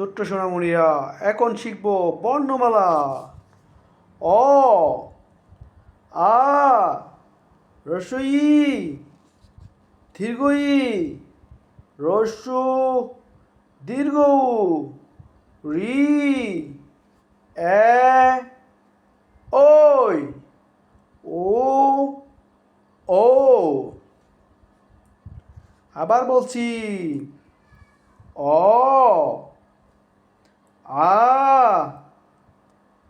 ছোট্ট সোনামণিরা, এখন শিখব বর্ণমালা। অ, আ রসই দীর্ঘই রস্যু দীর্ঘ রি, এ ওই ও ও। আবার বলছি, অ আ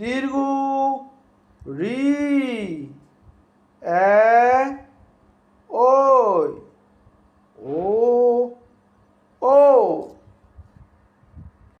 দীর্ঘ রি